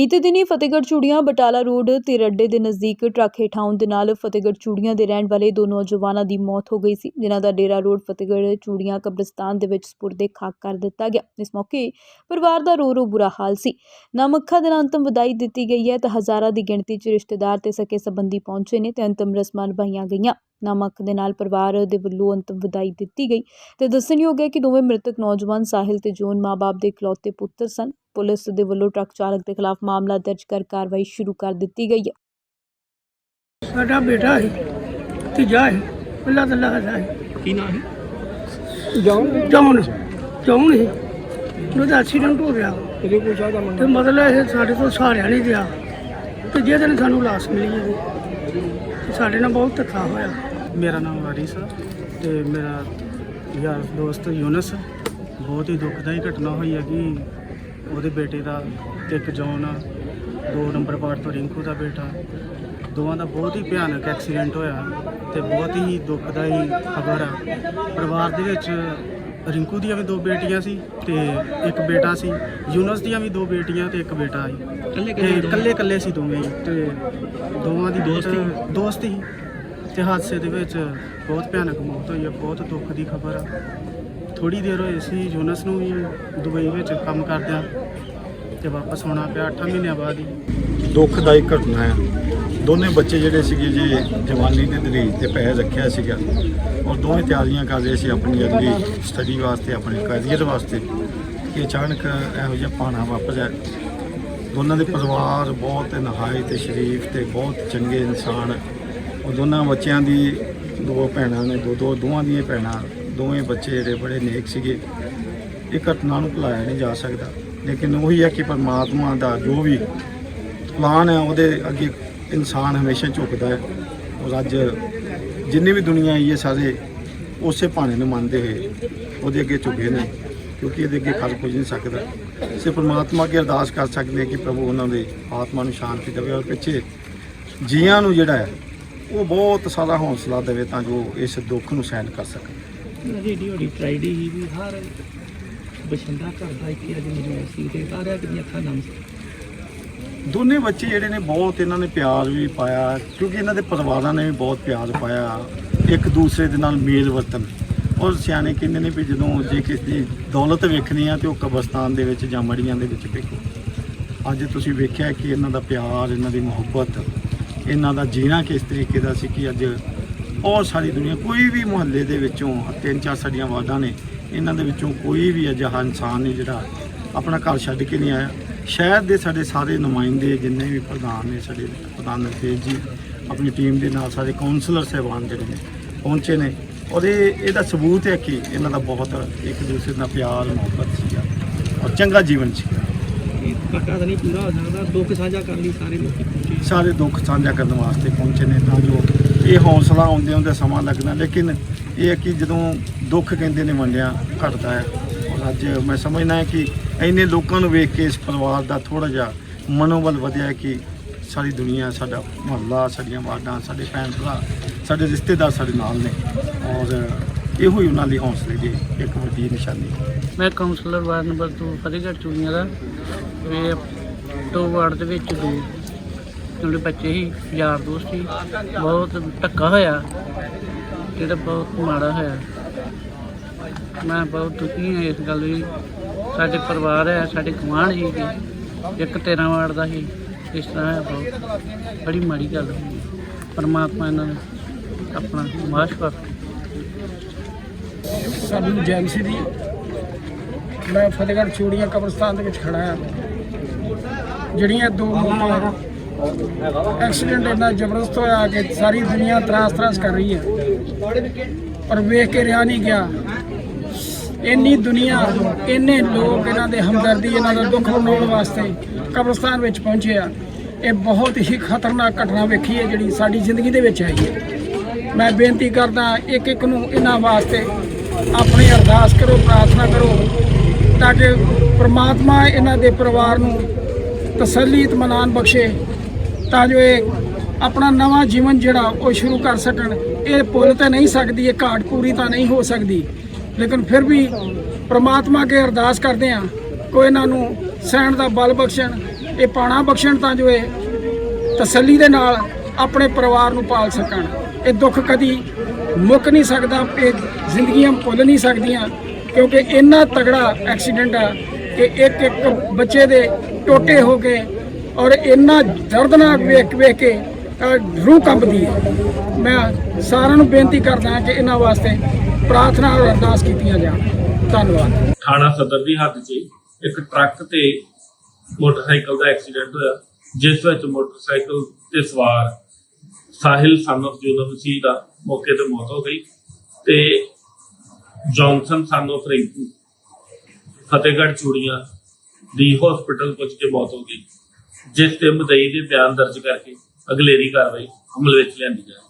ਬੀਤੇ ਦਿਨੀ ਫਤਿਹਗੜ੍ਹ ਚੂੜੀਆਂ ਬਟਾਲਾ ਰੋਡ ਤੇ ਰੱਡੇ ਦੇ ਨਜ਼ਦੀਕ ਟਰੱਕ ਹੇਠ ਆਉਣ ਦੇ ਨਾਲ ਫਤਿਹਗੜ੍ਹ ਚੂੜੀਆਂ ਦੇ ਰਹਿਣ ਵਾਲੇ ਦੋ ਨੌਜਵਾਨਾਂ ਦੀ ਮੌਤ ਹੋ ਗਈ ਸੀ, ਜਿਨ੍ਹਾਂ ਦਾ ਡੇਰਾ ਰੋਡ ਫਤਿਹਗੜ੍ਹ ਚੂੜੀਆਂ ਕਬਰਸਤਾਨ ਦੇ ਵਿੱਚ ਸਪੁਰਦੇ ਖਾਕ ਕਰ ਦਿੱਤਾ ਗਿਆ। ਇਸ ਮੌਕੇ ਪਰਿਵਾਰ ਦਾ ਰੋ ਰੋ ਬੁਰਾ ਹਾਲ ਸੀ। ਨਾਮੱਖਾ ਦੇ ਨਾਲ ਅੰਤਮ ਵਿਦਾਈ ਦਿੱਤੀ ਗਈ ਹੈ ਤਾਂ ਹਜ਼ਾਰਾਂ ਦੀ ਗਿਣਤੀ 'ਚ ਰਿਸ਼ਤੇਦਾਰ ਤੇ ਸਕੇ ਸੰਬੰਧੀ ਪਹੁੰਚੇ ਨੇ ਤੇ ਅੰਤਮ ਰਸਮਾਂ ਨਿਭਾਈਆਂ ਗਈਆਂ। ਨਾਮੱਖ ਦੇ ਨਾਲ ਪਰਿਵਾਰ ਦੇ ਵੱਲੋਂ ਅੰਤਮ ਵਿਦਾਈ ਦਿੱਤੀ ਗਈ ਤੇ ਦੱਸਣਯੋਗ ਹੈ ਕਿ ਦੋਵੇਂ ਮ੍ਰਿਤਕ ਨੌਜਵਾਨ ਸਾਹਿਲ ਤੇ ਜੋਨ ਮਾਪੇ ਦੇ ਇਕਲੌਤੇ ਪੁੱਤਰ ਸਨ। ਪੁਲਿਸ ਦੇ ਵੱਲੋਂ ਟਰੱਕ ਚਾਲਕ ਦੇ ਖਿਲਾਫ ਮਾਮਲਾ ਦਰਜ ਕਰ ਕਾਰਵਾਈ ਸ਼ੁਰੂ ਕਰ ਦਿੱਤੀ ਗਈ ਹੈ। ਸਾਡਾ ਬੇਟਾ ਹੈ ਤੀਜਾ ਹੈ ਅੱਲਾ ਤਾਲਾ ਦਾ ਹੈ ਕੀ ਨਾਮ ਹੈ ਜੌਨ ਜੌਨ ਜੌਨ ਹੈ ਉਹਦਾ ਐਕਸੀਡੈਂਟ ਹੋ ਗਿਆ। ਇਹਦੇ ਕੋਈ ਚਾਹ ਦਾ ਤੇ ਮਤਲਬ ਇਹ ਸਾਡੇ ਤੋਂ ਸਹਾਰਿਆ ਨਹੀਂ ਗਿਆ। ਤੇ ਜਿਹਦੇ ਦਿਨ ਸਾਨੂੰ ਲਾਸ਼ ਮਿਲੀ ਹੈ ਤੇ ਸਾਡੇ ਨਾਲ ਬਹੁਤ ਧੱਕਾ ਹੋਇਆ। ਮੇਰਾ ਨਾਮ ਵਾਰਿਸ ਆ ਤੇ ਮੇਰਾ ਯਾਰ ਦੋਸਤ ਯੂਨਸ ਬਹੁਤ ਹੀ ਦੁਖਦਾਈ ਘਟਨਾ ਹੋਈ ਹੈ ਕਿ ਉਹਦੇ ਬੇਟੇ ਦਾ ਤੇ ਇੱਕ ਜੌਨ ਆ। ਦੋ ਨੰਬਰ ਪਾਰਟ ਤੋਂ ਰਿੰਕੂ ਦਾ ਬੇਟਾ। ਦੋਵਾਂ ਦਾ ਬਹੁਤ ਹੀ ਭਿਆਨਕ ਐਕਸੀਡੈਂਟ ਹੋਇਆ ਤੇ ਬਹੁਤ ਹੀ ਦੁਖਦਾਈ ਖਬਰ ਆ। ਪਰਿਵਾਰ ਦੇ ਵਿੱਚ ਰਿੰਕੂ ਦੀਆਂ ਵੀ ਦੋ ਬੇਟੀਆਂ ਸੀ ਤੇ ਇੱਕ ਬੇਟਾ ਸੀ। ਯੂਨਸ ਦੀਆਂ ਵੀ ਦੋ ਬੇਟੀਆਂ ਤੇ ਇੱਕ ਬੇਟਾ ਸੀ। ਇਕੱਲੇ ਇਕੱਲੇ ਸੀ ਦੋਵੇਂ। ਹੀ ਤੇ ਦੋਵਾਂ ਦੀ ਦੋਸਤ ਦੋਸਤ ਤੇ ਹਾਦਸੇ ਦੇ ਵਿੱਚ ਬਹੁਤ ਭਿਆਨਕ ਮੌਤ ਹੋਈ ਹੈ, ਬਹੁਤ ਦੁੱਖ ਦੀ ਖਬਰ ਆ। ਥੋੜੀ ਦੇਰ ਹੋਈ ਸੀ, ਯੂਨਸ ਨੂੰ ਵੀ ਦੁਬਈ ਵਿੱਚ ਕੰਮ ਕਰਦਿਆਂ ਤੇ ਵਾਪਸ ਆਉਣਾ ਪਿਆ 8 ਮਹੀਨਿਆਂ ਬਾਅਦ ਹੀ। ਦੁਖਦਾਈ ਘਟਨਾ ਹੈ। ਦੋਨੇ ਬੱਚੇ ਜਿਹੜੇ ਸੀਗੇ ਜੀ, ਜਵਾਨੀ ਦੇ ਦਲੀਲ ਤੇ ਪੈਰ ਰੱਖਿਆ ਸੀਗਾ। ਔਰ ਦੋਵੇਂ ਤਿਆਰੀਆਂ ਕਰ ਰਹੇ ਸੀ ਆਪਣੀ ਅਗਲੀ ਸਟੱਡੀ ਵਾਸਤੇ, ਆਪਣੇ ਕੈਰੀਅਰ ਵਾਸਤੇ। ਕਿ ਅਚਾਨਕ ਇਹੋ ਜਿਹਾ ਪਾਣਾ ਵਾਪਰਿਆ। ਦੋਨਾਂ ਦੇ ਪਰਿਵਾਰ ਬਹੁਤ ਨਹਾਏ ਤੇ ਸ਼ਰੀਫ ਤੇ ਬਹੁਤ ਚੰਗੇ ਇਨਸਾਨ ਉਹ ਦੋਨਾਂ ਬੱਚਿਆਂ ਦੀ ਦੋ ਭੈਣਾਂ ਨੇ, ਦੋ ਦੋ ਦੋਵਾਂ ਦੀਆਂ ਭੈਣਾਂ, ਦੋਵੇਂ ਬੱਚੇ ਜਿਹੜੇ ਬੜੇ ਨੇਕ ਸੀਗੇ। ਇਹ ਘਟਨਾ ਨੂੰ ਭੁਲਾਇਆ ਨਹੀਂ ਜਾ ਸਕਦਾ। ਲੇਕਿਨ ਉਹੀ ਹੈ ਕਿ ਪਰਮਾਤਮਾ ਦਾ ਜੋ ਵੀ ਪਲਾਨ ਹੈ, ਉਹਦੇ ਅੱਗੇ ਇਨਸਾਨ ਹਮੇਸ਼ਾ ਝੁਕਦਾ ਹੈ। ਔਰ ਅੱਜ ਜਿੰਨੀ ਵੀ ਦੁਨੀਆ ਆਈ ਹੈ ਸਾਰੇ ਉਸੇ ਭਾਣੇ ਨੂੰ ਮੰਨਦੇ ਹੋਏ ਉਹਦੇ ਅੱਗੇ ਝੁਕੇ ਨੇ, ਕਿਉਂਕਿ ਇਹਦੇ ਅੱਗੇ ਕਰ ਕੁਝ ਨਹੀਂ ਸਕਦਾ। ਸਿਰਫ ਪਰਮਾਤਮਾ ਅੱਗੇ ਅਰਦਾਸ ਕਰ ਸਕਦੇ ਕਿ ਪ੍ਰਭੂ ਉਹਨਾਂ ਦੇ ਆਤਮਾ ਨੂੰ ਸ਼ਾਂਤੀ ਦੇਵੇ। ਔਰ ਪਿੱਛੇ ਜੀਆਂ ਨੂੰ ਜਿਹੜਾ ਹੈ ਉਹ ਬਹੁਤ ਸਾਰਾ ਹੌਸਲਾ ਦੇਵੇ ਤਾਂ ਜੋ ਇਸ ਦੁੱਖ ਨੂੰ ਸਹਿਣ ਕਰ ਸਕਣ ਜਿਹੜੀ ਹੋੜੀ ਟ੍ਰਾਈਡੀ ਹੀ ਵੀ ਹਰ ਬਸ਼ੰਦਾ ਕਰਦਾ ਇੱਥੇ ਅੱਜ ਮੈਨੂੰ ਸੀ ਤੇ ਸਾਰਿਆਂ ਦੀਆਂ ਅੱਖਾਂ ਨਮ ਸੀ। ਦੋਨੇ ਬੱਚੇ ਜਿਹੜੇ ਨੇ ਬਹੁਤ ਇਹਨਾਂ ਨੇ ਪਿਆਰ ਵੀ ਪਾਇਆ ਕਿਉਂਕਿ ਇਹਨਾਂ ਦੇ ਪਰਿਵਾਰਾਂ ਨੇ ਵੀ ਬਹੁਤ ਪਿਆਰ ਪਾਇਆ ਇੱਕ ਦੂਸਰੇ ਦੇ ਨਾਲ ਮੇਲ ਵਰਤਨ ਔਰ ਸਿਆਣੇ ਕਹਿੰਦੇ ਨੇ ਵੀ ਜਦੋਂ ਜੇ ਕਿਸੇ ਦੀ ਦੌਲਤ ਵੇਖਣੀ ਆ ਤੇ ਉਹ ਕਬਰਸਤਾਨ ਦੇ ਵਿੱਚ ਜਾਂ ਮੜੀਆਂ ਦੇ ਵਿੱਚ ਵੇਖੋ ਅੱਜ ਤੁਸੀਂ ਵੇਖਿਆ ਕਿ ਇਹਨਾਂ ਦਾ ਪਿਆਰ ਇਹਨਾਂ ਦੀ ਮੁਹੱਬਤ ਇਹਨਾਂ ਦਾ ਜੀਣਾ ਕਿਸ ਤਰੀਕੇ ਦਾ ਸੀ ਕਿ ਅੱਜ ਬਹੁਤ ਸਾਰੀ ਦੁਨੀਆ, ਕੋਈ ਵੀ ਮੁਹੱਲੇ ਦੇ ਵਿੱਚੋਂ ਤਿੰਨ ਚਾਰ ਸਾਡੀਆਂ ਵਾਰਡਾਂ ਨੇ, ਇਹਨਾਂ ਦੇ ਵਿੱਚੋਂ ਕੋਈ ਵੀ ਅਜਿਹਾ ਇਨਸਾਨ ਨਹੀਂ ਜਿਹੜਾ ਆਪਣਾ ਘਰ ਛੱਡ ਕੇ ਨਹੀਂ ਆਇਆ। ਸ਼ਹਿਰ ਦੇ ਸਾਡੇ ਸਾਰੇ ਨੁਮਾਇੰਦੇ ਜਿੰਨੇ ਵੀ ਪ੍ਰਧਾਨ ਨੇ, ਸਾਡੇ ਪ੍ਰਧਾਨ ਨਰਤੇਜ ਜੀ, ਆਪਣੀ ਟੀਮ ਦੇ ਨਾਲ ਸਾਰੇ ਕਾਉਂਸਲਰ ਸਹਿਬਾਨ ਜਿਹੜੇ ਨੇ, ਪਹੁੰਚੇ ਨੇ। ਔਰ ਇਹ, ਇਹਦਾ ਸਬੂਤ ਹੈ ਕਿ ਇਹਨਾਂ ਦਾ ਬਹੁਤ ਇੱਕ ਦੂਸਰੇ ਨਾਲ ਪਿਆਰ, ਮੁਹੱਬਤ ਸੀਗਾ ਔਰ ਚੰਗਾ ਜੀਵਨ ਸੀ। ਇਹ ਤਾਂ ਨਹੀਂ ਪੂਰਾ ਹੋ ਸਕਦਾ, ਦੁੱਖ ਸਾਂਝਾ ਕਰਨ ਲਈ ਸਾਰੇ ਲੋਕੀ ਸਾਰੇ ਦੁੱਖ ਸਾਂਝਾ ਕਰਨ ਵਾਸਤੇ ਪਹੁੰਚੇ ਨੇ ਤਾਂ ਜੋ ਇਹ ਹੌਸਲਾ ਆਉਂਦੇ ਹੁੰਦੇ ਸਮਾਂ ਲੱਗਦਾ। ਲੇਕਿਨ ਇਹ ਹੈ ਕਿ ਜਦੋਂ ਦੁੱਖ ਕਹਿੰਦੇ ਨੇ ਵੰਡਿਆ ਘਟਦਾ ਹੈ। ਔਰ ਅੱਜ ਮੈਂ ਸਮਝਦਾ ਹਾਂ ਕਿ ਇੰਨੇ ਲੋਕਾਂ ਨੂੰ ਵੇਖ ਕੇ ਇਸ ਪਰਿਵਾਰ ਦਾ ਥੋੜਾ ਜਿਹਾ ਮਨੋਬਲ ਵਧਿਆ ਕਿ ਸਾਰੀ ਦੁਨੀਆ, ਸਾਡਾ ਮੁਹੱਲਾ, ਸਾਡੀਆਂ ਵਾਰਡਾਂ, ਸਾਡੇ ਭੈਣ ਭਰਾ, ਸਾਡੇ ਰਿਸ਼ਤੇਦਾਰ ਸਾਡੇ ਨਾਲ ਨੇ। ਔਰ ਇਹੋ ਹੀ ਉਹਨਾਂ ਦੀ ਹੌਸਲੇ ਦੀ ਇੱਕ ਵੱਡੀ ਨਿਸ਼ਾਨੀ ਮੈਂ councillor ward number 2 Fatehgarh Churian ਦਾ। ਇਹ ਦੋ ਵਾਰਡ ਦੇ ਵਿੱਚ ਦੋ ਜਿਹੜੇ ਬੱਚੇ ਸੀ, ਯਾਰ ਦੋਸਤ ਸੀ, ਬਹੁਤ ਧੱਕਾ ਹੋਇਆ ਜਿਹੜਾ ਬਹੁਤ ਮਾੜਾ ਹੋਇਆ। ਮੈਂ ਬਹੁਤ ਦੁਖੀ ਹਾਂ ਇਸ ਗੱਲ ਲਈ ਸਾਡੇ ਪਰਿਵਾਰ ਹੈ, ਸਾਡੇ ਗੁਆਂਢ ਜੀ ਜੀ, ਇੱਕ 13 ਵਾਰ ਦਾ ਸੀ। ਇਸ ਤਰ੍ਹਾਂ ਹੈ ਬਹੁਤ, ਬੜੀ ਮਾੜੀ ਗੱਲ ਹੋਈ ਪਰਮਾਤਮਾ ਇਹਨਾਂ ਨੂੰ ਆਪਣਾ ਮਾਸ਼ ਬਖਸ਼ੇ ਸਾਡੀ ਏਜੰਸੀ ਦੀ। ਮੈਂ ਫਤਿਹਗੜ੍ਹ ਚੂੜੀਆਂ ਕਬਰਸਤਾਨ ਦੇ ਵਿੱਚ ਖੜਾ ਹਾਂ। ਜਿਹੜੀਆਂ ਦੋ ਮੌਤਾਂ ਐਕਸੀਡੈਂਟ ਇੰਨਾ ਜ਼ਬਰਦਸਤ ਹੋਇਆ ਕਿ ਸਾਰੀ ਦੁਨੀਆ ਤਰਾਸ ਤਰਾਸ ਕਰ ਰਹੀ ਹੈ। ਪਰ ਵੇਖ ਕੇ ਰਿਹਾ ਨਹੀਂ ਗਿਆ। ਇੰਨੀ ਦੁਨੀਆ, ਇੰਨੇ ਲੋਕ ਇਹਨਾਂ ਦੇ ਹਮਦਰਦੀ, ਇਹਨਾਂ ਦਾ ਦੁੱਖ ਮਨਾਉਣ ਵਾਸਤੇ ਕਬਰਸਤਾਨ ਵਿੱਚ ਪਹੁੰਚੇ ਆ। ਇਹ ਬਹੁਤ ਹੀ ਖਤਰਨਾਕ ਘਟਨਾ ਵੇਖੀ ਹੈ ਜਿਹੜੀ ਸਾਡੀ ਜ਼ਿੰਦਗੀ ਦੇ ਵਿੱਚ ਆਈ ਹੈ। ਮੈਂ ਬੇਨਤੀ ਕਰਦਾ ਇੱਕ ਇੱਕ ਨੂੰ ਇਹਨਾਂ ਵਾਸਤੇ ਆਪਣੀ ਅਰਦਾਸ ਕਰੋ, ਪ੍ਰਾਰਥਨਾ ਕਰੋ, ਤਾਂ ਕਿ ਪ੍ਰਮਾਤਮਾ ਇਹਨਾਂ ਦੇ ਪਰਿਵਾਰ ਨੂੰ ਤਸੱਲੀ ਇਤਮਾਨਾਨ ਬਖਸ਼ੇ। ਤਾਂ ਜੋ ਇਹ ਆਪਣਾ ਨਵਾਂ ਜੀਵਨ ਜਿਹੜਾ ਉਹ ਸ਼ੁਰੂ ਕਰ ਸਕਣ। ਇਹ ਭੁੱਲ ਤਾਂ ਨਹੀਂ ਸਕਦੀ, ਇਹ ਘਾਟ ਪੂਰੀ ਤਾਂ ਨਹੀਂ ਹੋ ਸਕਦੀ। ਲੇਕਿਨ ਫਿਰ ਵੀ ਪ੍ਰਮਾਤਮਾ ਅੱਗੇ ਅਰਦਾਸ ਕਰਦੇ ਹਾਂ, ਕੋਈ ਇਹਨਾਂ ਨੂੰ ਸਹਿਣ ਦਾ ਬਲ ਬਖਸ਼ਣ, ਇਹ ਪਾਣਾ ਬਖਸ਼ਣ ਤਾਂ ਜੋ ਇਹ ਤਸੱਲੀ ਦੇ ਨਾਲ ਆਪਣੇ ਪਰਿਵਾਰ ਨੂੰ ਪਾਲ ਸਕਣ। ਇਹ ਦੁੱਖ ਕਦੀ ਮੁੱਕ ਨਹੀਂ ਸਕਦਾ, ਇਹ ਜ਼ਿੰਦਗੀਆਂ ਭੁੱਲ ਨਹੀਂ ਸਕਦੀਆਂ, ਕਿਉਂਕਿ ਇੰਨਾ ਤਗੜਾ ਐਕਸੀਡੈਂਟ ਆ ਕਿ ਇੱਕ ਇੱਕ ਬੱਚੇ ਦੇ ਟੋਟੇ ਹੋ ਕੇ ਔਰ ਇੰਨਾ ਦਰਦਨਾਕ ਵੇਖ ਵੇਖ ਕੇ ਰੂਹ ਕੰਬਦੀ ਹੈ। ਮੈਂ ਸਾਰਿਆਂ ਨੂੰ ਬੇਨਤੀ ਕਰਦਾ ਹਾਂ ਕਿ ਇਹਨਾਂ ਵਾਸਤੇ ਪ੍ਰਾਰਥਨਾ ਔਰ ਅਰਦਾਸ ਕੀਤੀਆਂ ਜਾਣ। ਧੰਨਵਾਦ। ਥਾਣਾ ਸਦਰ ਦੀ ਹੱਦ 'ਚ ਇੱਕ ਟਰੱਕ ਤੇ ਮੋਟਰਸਾਈਕਲ ਦਾ ਐਕਸੀਡੈਂਟ ਹੋਇਆ, ਜਿਸ ਵਿੱਚ ਮੋਟਰਸਾਈਕਲ ਤੇ ਸਵਾਰ ਸਾਹਿਲ ਸਨ of ਜੂਨਮ ਮਸੀਹ ਦਾ ਮੌਕੇ ਤੇ ਮੌਤ ਹੋ ਗਈ ਤੇ Johnson son of Rinku Fatehgarh Churian the hospital ਪਹੁੰਚ ਕੇ ਮੌਤ ਹੋ ਗਈ। ਜਿਸ ਤੇ ਮਦਈ ਦੇ ਬਿਆਨ ਦਰਜ ਕਰਕੇ ਅਗਲੇਰੀ ਕਾਰਵਾਈ ਅਮਲ ਵਿੱਚ ਲਿਆਂਦੀ ਜਾਵੇ